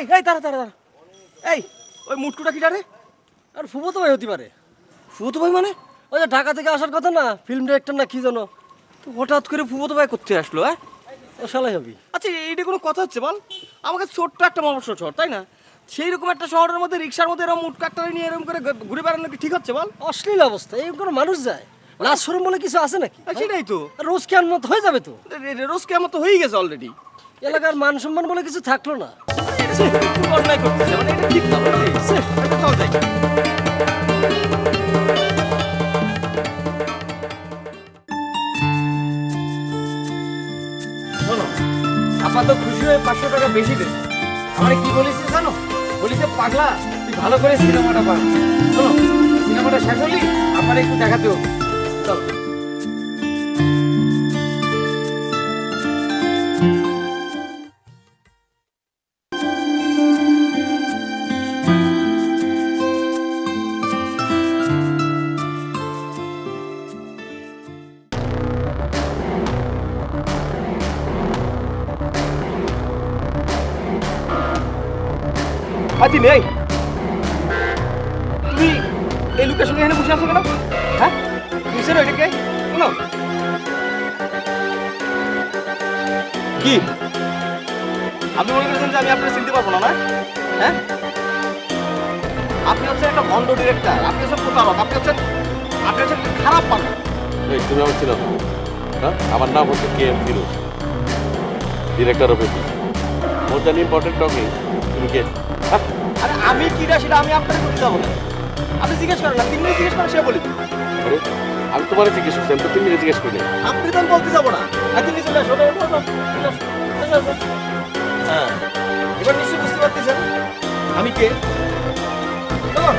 এই এই দাঁড়া দাঁড়া দাঁড়া। এই ওই মুটকুটা কি রে? আর ফুবো ভাই হতে পারে। ফুতো ভাই মানে? ওই যে ঢাকা থেকে আসার কথা না ফিল্ম ডিরেক্টর না কি জানো তো হঠাৎ করে ফুফতো ভাই করতে আসলো হ্যাঁ? ও শালাই হবি। আচ্ছা এইটা কোনো কথা হচ্ছে বল? আমাকে ছোট্ট একটা মফস্বল শহর তাই না? সেই রকম একটা শহরের মধ্যে রিক্সার মধ্যে এরকম মুটকা নিয়ে এরকম করে ঘুরে বেড়ানো কি ঠিক হচ্ছে বল? অশ্লীল অবস্থা এই কোনো মানুষ যায়? লাশ শোরুম বলে কিছু আছে নাকি? সেটাই তো। রোজ কেন মত হয়ে যাবে তো? রোজ কেমন তো হয়েই গেছে অলরেডি এলাকার মান সম্মান বলে কিছু থাকল না। অন্যায় মানে? সে, যাই শোনো তো খুশি হয়ে পাঁচশো টাকা বেশি দেবে। আমার কি বলেছিস জানো? বলিছে পাগলা ভালো করে সিনেমাটা পার শোনো সিনেমাটা শেষ হলি আমার একটু দেখাতে হবে। চলো। আচ্ছা নেই। তুমি এই লোকেশনে এখানে বসে আছো কেন? হ্যাঁ? বুঝছেন ওইটাকে শোনো। কি? আপনি মনে করেছেন যে আমি আপনার চিনতে পারব না না? হ্যাঁ? আপনি হচ্ছেন একটা ভণ্ড ডিরেক্টর আপনি হচ্ছেন প্রতারক, আপনি হচ্ছেন আপনি হচ্ছেন খারাপ মানুষ। তুমি আমার ছিল হ্যাঁ? আমার নাম হচ্ছে K M Firoz. Director of Apis more than important talking তুমি কে? হ্যাঁ? আরে আমি কিরা সেটা আমি আপনাকে বলতে যাব না আপনি জিজ্ঞেস করেন না তিন মিনিট জিজ্ঞেস করেন সে বলি। আরে আমি তোমার জিজ্ঞেস করছি আমি তো তুমি জিজ্ঞেস করি। আপনি তো বলতে যাব না। একদিন চলে আসো। হ্যাঁ এবার নিশ্চয়ই বুঝতে পারতেছেন। আমি কে? চলো।